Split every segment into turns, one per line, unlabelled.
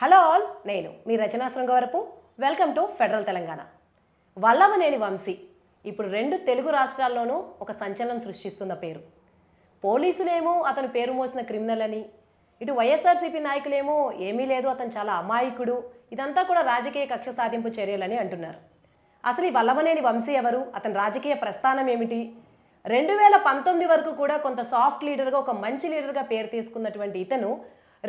Hello all నేను మీ Rachana Srungavarapu. Welcome to Federal Telangana. Vallabhaneni Vamsi ఇప్పుడు రెండు తెలుగు రాష్ట్రాల్లోనూ ఒక సంచలనం సృష్టిస్తున్న పేరు. పోలీసులేమో అతని పేరు మోసిన క్రిమినల్ అని ఇటు వైఎస్ఆర్సీపీ నాయకులేమో ఏమీ లేదు అతను చాలా అమాయకుడు ఇదంతా కూడా రాజకీయ కక్ష సాధింపు చర్యలని అంటున్నారు. అసలు ఈ వల్లమనేని వంశీ ఎవరు అతని రాజకీయ ప్రస్థానం ఏమిటి? రెండు వేల పంతొమ్మిది వరకు కూడా కొంత సాఫ్ట్ లీడర్గా ఒక మంచి లీడర్గా పేరు తీసుకున్నటువంటి ఇతను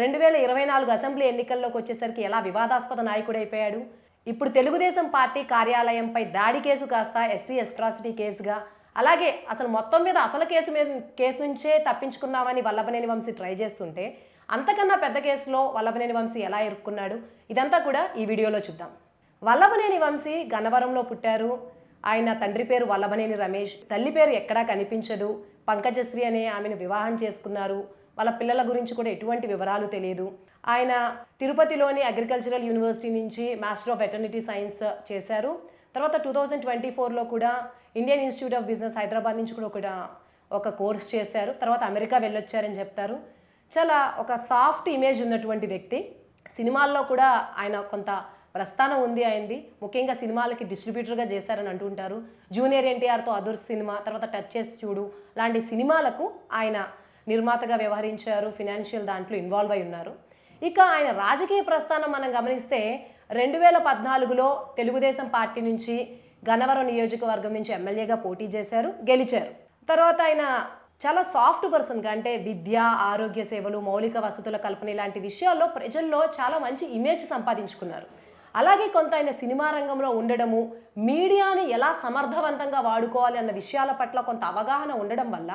రెండు వేల ఇరవై నాలుగు అసెంబ్లీ ఎన్నికల్లోకి వచ్చేసరికి ఎలా వివాదాస్పద నాయకుడైపోయాడు ఇప్పుడు తెలుగుదేశం పార్టీ కార్యాలయంపై దాడి కేసు కాస్త ఎస్సీ ఎస్ట్రాసిటీ కేసుగా అలాగే అసలు మొత్తం మీద అసలు కేసు మీద కేసు నుంచే తప్పించుకున్నామని వల్లభనేని వంశీ ట్రై చేస్తుంటే అంతకన్నా పెద్ద కేసులో వల్లభనేని వంశీ ఎలా ఇరుక్కున్నాడు ఇదంతా కూడా ఈ వీడియోలో చూద్దాం. వల్లభనేని వంశీ గన్నవరంలో పుట్టారు. ఆయన తండ్రి పేరు వల్లభనేని రమేష్. తల్లి పేరు ఎక్కడా కనిపించదు. పంకజశ్రీ అనే ఆమెను వివాహం చేసుకున్నారు. వాళ్ళ పిల్లల గురించి కూడా ఎటువంటి వివరాలు తెలియదు. ఆయన తిరుపతిలోని అగ్రికల్చరల్ యూనివర్సిటీ నుంచి మాస్టర్ ఆఫ్ వెటర్నిటీ సైన్స్ చేశారు. తర్వాత టూ థౌజండ్ ట్వంటీ ఫోర్లో కూడా Indian institute of business Hyderabad నుంచి కూడా ఒక ఒక కోర్స్ చేశారు. తర్వాత అమెరికా వెళ్ళొచ్చారని చెప్తారు. చాలా ఒక సాఫ్ట్ ఇమేజ్ ఉన్నటువంటి వ్యక్తి. సినిమాల్లో కూడా ఆయన కొంత ప్రస్థానం ఉంది అయింది ముఖ్యంగా సినిమాలకి డిస్ట్రిబ్యూటర్గా చేశారని అంటుంటారు. జూనియర్ ఎన్టీఆర్తో అదుర్ సినిమా తర్వాత టచ్ చేసి చూడు లాంటి సినిమాలకు ఆయన నిర్మాతగా వ్యవహరించారు ఫినాన్షియల్ దాంట్లో ఇన్వాల్వ్ అయి ఉన్నారు. ఇక ఆయన రాజకీయ ప్రస్థానం మనం గమనిస్తే రెండు వేల పద్నాలుగులో తెలుగుదేశం పార్టీ నుంచి గన్నవరం నియోజకవర్గం నుంచి ఎమ్మెల్యేగా పోటీ చేశారు గెలిచారు. తర్వాత ఆయన చాలా సాఫ్ట్ పర్సన్గా అంటే విద్య ఆరోగ్య సేవలు మౌలిక వసతుల కల్పన ఇలాంటి విషయాల్లో ప్రజల్లో చాలా మంచి ఇమేజ్ సంపాదించుకున్నారు. అలాగే కొంత ఆయన సినిమా రంగంలో ఉండడము మీడియాని ఎలా సమర్థవంతంగా వాడుకోవాలి అన్న విషయాల పట్ల కొంత అవగాహన ఉండడం వల్ల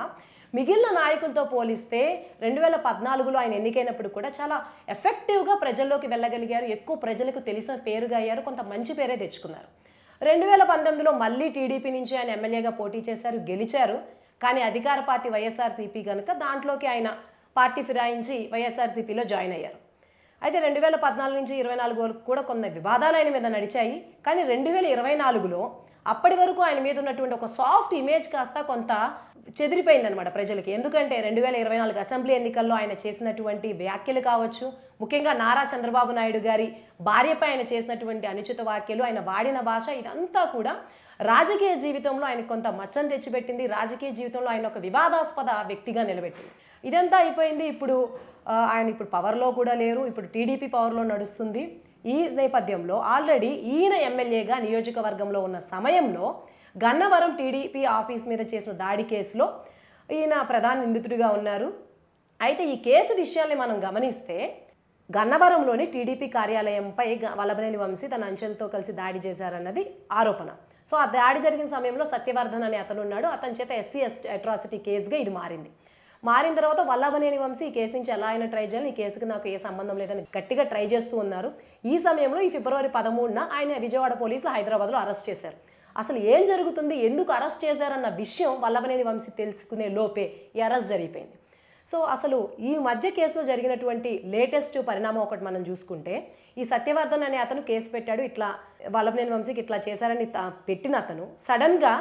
మిగిలిన నాయకులతో పోలిస్తే రెండు వేల పద్నాలుగులో ఆయన ఎన్నికైనప్పుడు కూడా చాలా ఎఫెక్టివ్గా ప్రజల్లోకి వెళ్ళగలిగారు. ఎక్కువ ప్రజలకు తెలిసిన పేరుగా అయ్యారు. కొంత మంచి పేరే తెచ్చుకున్నారు. రెండు వేల పంతొమ్మిదిలో మళ్ళీ టీడీపీ నుంచి ఆయన ఎమ్మెల్యేగా పోటీ చేశారు గెలిచారు. కానీ అధికార పార్టీ వైఎస్ఆర్సీపీ కనుక దాంట్లోకి ఆయన పార్టీ ఫిరాయించి వైఎస్ఆర్సీపీలో జాయిన్ అయ్యారు. అయితే రెండు వేల పద్నాలుగు నుంచి ఇరవై నాలుగు వరకు కూడా కొన్ని వివాదాలు ఆయన మీద నడిచాయి. కానీ రెండు వేల ఇరవై నాలుగులో అప్పటి వరకు ఆయన మీద ఉన్నటువంటి ఒక సాఫ్ట్ ఇమేజ్ కాస్త కొంత చెదిరిపోయిందనమాట ప్రజలకి. ఎందుకంటే రెండు వేల ఇరవై నాలుగు అసెంబ్లీ ఎన్నికల్లో ఆయన చేసినటువంటి వ్యాఖ్యలు కావచ్చు ముఖ్యంగా నారా చంద్రబాబు నాయుడు గారి భార్యపై ఆయన చేసినటువంటి అనుచిత వ్యాఖ్యలు ఆయన వాడిన భాష ఇదంతా కూడా రాజకీయ జీవితంలో ఆయన కొంత మచ్చం తెచ్చిపెట్టింది. రాజకీయ జీవితంలో ఆయన ఒక వివాదాస్పద వ్యక్తిగా నిలబెట్టింది. ఇదంతా అయిపోయింది. ఇప్పుడు ఆయన ఇప్పుడు పవర్లో కూడా లేరు. ఇప్పుడు టీడీపీ పవర్లో నడుస్తుంది. ఈ నేపథ్యంలో ఆల్రెడీ ఈయన ఎమ్మెల్యేగా నియోజకవర్గంలో ఉన్న సమయంలో గన్నవరం టీడీపీ ఆఫీస్ మీద చేసిన దాడి కేసులో ఈయన ప్రధాన నిందితుడిగా ఉన్నారు. అయితే ఈ కేసు విషయాల్ని మనం గమనిస్తే గన్నవరంలోని టీడీపీ కార్యాలయంపై గ- వల్లభనేని వంశీ తన అంచెలతో కలిసి దాడి చేశారన్నది ఆరోపణ. సో ఆ దాడి జరిగిన సమయంలో సత్యవర్ధన్ అనే అతను ఉన్నాడు అతని చేత ఎస్సీ ఎస్ అట్రాసిటీ కేసుగా ఇది మారింది. మారిన తర్వాత వల్లభనేని వంశీ ఈ కేసు నుంచి ఎలా అయినా ట్రై చేయాలి ఈ కేసుకి నాకు ఏ సంబంధం లేదని గట్టిగా ట్రై చేస్తూ ఉన్నారు. ఈ సమయంలో ఈ ఫిబ్రవరి పదమూడున ఆయన విజయవాడ పోలీసులు హైదరాబాద్లో అరెస్ట్ చేశారు. అసలు ఏం జరుగుతుంది? ఎందుకు అరెస్ట్ చేశారన్న విషయం వల్లభనేని వంశీ తెలుసుకునే లోపే ఈ అరెస్ట్ జరిగిపోయింది. సో అసలు ఈ మధ్య కేసులో జరిగినటువంటి లేటెస్ట్ పరిణామం ఒకటి మనం చూసుకుంటే ఈ సత్యవర్ధన్ అనే అతను కేసు పెట్టాడు ఇట్లా వల్లభనేని వంశీకి ఇట్లా చేశారని పెట్టిన అతను సడన్గా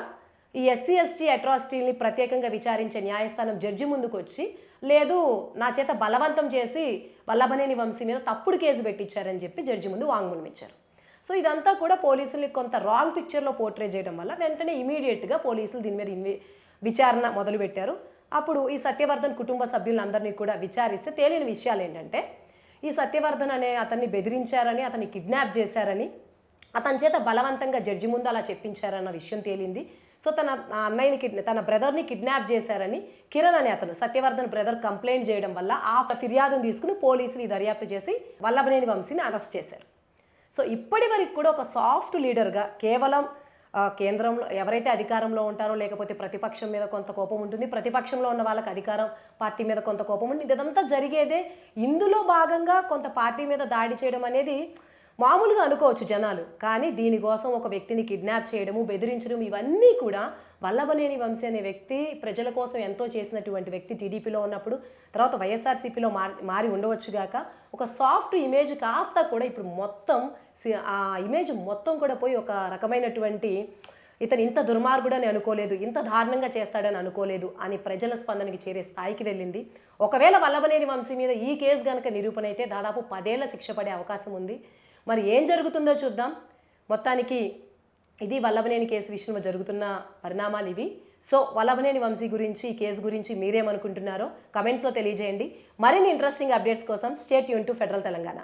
ఈ ఎస్సీ ఎస్టీ అట్రాసిటీని ప్రత్యేకంగా విచారించే న్యాయస్థానం జడ్జి ముందుకు వచ్చి లేదు నా చేత బలవంతం చేసి వల్లభనేని వంశీ మీద తప్పుడు కేసు పెట్టించారని చెప్పి జడ్జి ముందు వాంగ్మూలం ఇచ్చారు. సో ఇదంతా కూడా పోలీసుల్ని కొంత రాంగ్ పిక్చర్లో పోర్ట్రే చేయడం వల్ల వెంటనే ఇమీడియట్గా పోలీసులు దీని మీద విచారణ మొదలుపెట్టారు. అప్పుడు ఈ సత్యవర్ధన్ కుటుంబ సభ్యులందరినీ కూడా విచారిస్తే తేలిన విషయాలు ఏంటంటే ఈ సత్యవర్ధన్ అనే అతన్ని బెదిరించారని అతన్ని కిడ్నాప్ చేశారని అతని చేత బలవంతంగా జడ్జి ముందు అలా చెప్పించారన్న విషయం తేలింది. సో తన ఆ అన్నయ్యని కిడ్నా తన బ్రదర్ని కిడ్నాప్ చేశారని కిరణ్ అనే అతను సత్యవర్ధన్ బ్రదర్ కంప్లైంట్ చేయడం వల్ల ఆ ఫిర్యాదును తీసుకుని పోలీసులు దర్యాప్తు చేసి వల్లభనేని వంశీని అరెస్ట్ చేశారు. సో ఇప్పటి వరకు కూడా ఒక సాఫ్ట్ లీడర్గా కేవలం కేంద్రంలో ఎవరైతే అధికారంలో ఉంటారో లేకపోతే ప్రతిపక్షం మీద కొంత కోపం ఉంటుంది ప్రతిపక్షంలో ఉన్న వాళ్ళకి అధికారం పార్టీ మీద కొంత కోపం ఉంటుంది ఇదంతా జరిగేదే ఇందులో భాగంగా కొంత పార్టీ మీద దాడి చేయడం అనేది మామూలుగా అనుకోవచ్చు జనాలు కానీ దీనికోసం ఒక వ్యక్తిని కిడ్నాప్ చేయడము బెదిరించడం ఇవన్నీ కూడా వల్లభనేని వంశీ అనే వ్యక్తి ప్రజల కోసం ఎంతో చేసినటువంటి వ్యక్తి టీడీపీలో ఉన్నప్పుడు తర్వాత వైఎస్ఆర్సీపీలో మారి మారి ఉండవచ్చుగాక ఒక సాఫ్ట్ ఇమేజ్ కాస్త కూడా ఇప్పుడు మొత్తం సి- ఆ ఇమేజ్ మొత్తం కూడా పోయి ఒక రకమైనటువంటి ఇతను ఇంత దుర్మార్గుడని అనుకోలేదు ఇంత దారుణంగా చేస్తాడని అనుకోలేదు అని ప్రజల స్పందనకి చేరే స్థాయికి వెళ్ళింది. ఒకవేళ వల్లభనేని వంశీ మీద ఈ కేసు కనుక నిరూపణ అయితే దాదాపు పదేళ్ళ శిక్ష పడే అవకాశం ఉంది. మరి ఏం జరుగుతుందో చూద్దాం. మొత్తానికి ఇది వల్లభనేని కేసు విషయంలో జరుగుతున్న పరిణామాలు ఇవి. సో వల్లభనేని వంశీ గురించి ఈ కేసు గురించి మీరేమనుకుంటున్నారో కమెంట్స్లో తెలియజేయండి. మరిన్ని ఇంట్రెస్టింగ్ అప్డేట్స్ కోసం స్టేట్ యూన్ టు ఫెడరల్ తెలంగాణ.